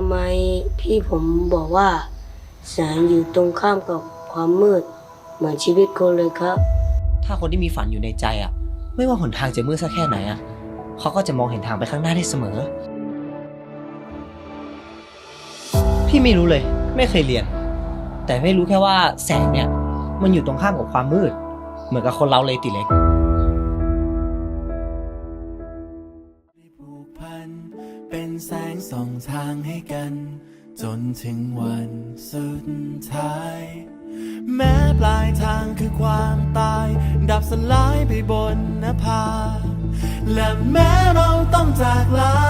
ำไมพี่ผมบอกว่าแสงอยู่ตรงข้ามกับความมืด เหมือนชีวิตคนเลยครับ ถ้าคนที่มีฝันอยู่ในใจอะ ไม่ว่าหนทางจะมืดสักแค่ไหนอะเขาก็จะมองเห็นทางไปข้างหน้าได้เสมอ พี่ไม่รู้เลย ไม่เคยเรียน แต่ไม่รู้แค่ว่าแสงเนี่ย มันอยู่ตรงข้ามกับความมืด เหมือนกับคนเราเลยติเล็ก เป็นแสงส่องทางให้กัน จนถึงวันสุดท้าย แม้ปลายทางคือความตาย ดับสลายไปบนนภา และแม้เราต้องจากลา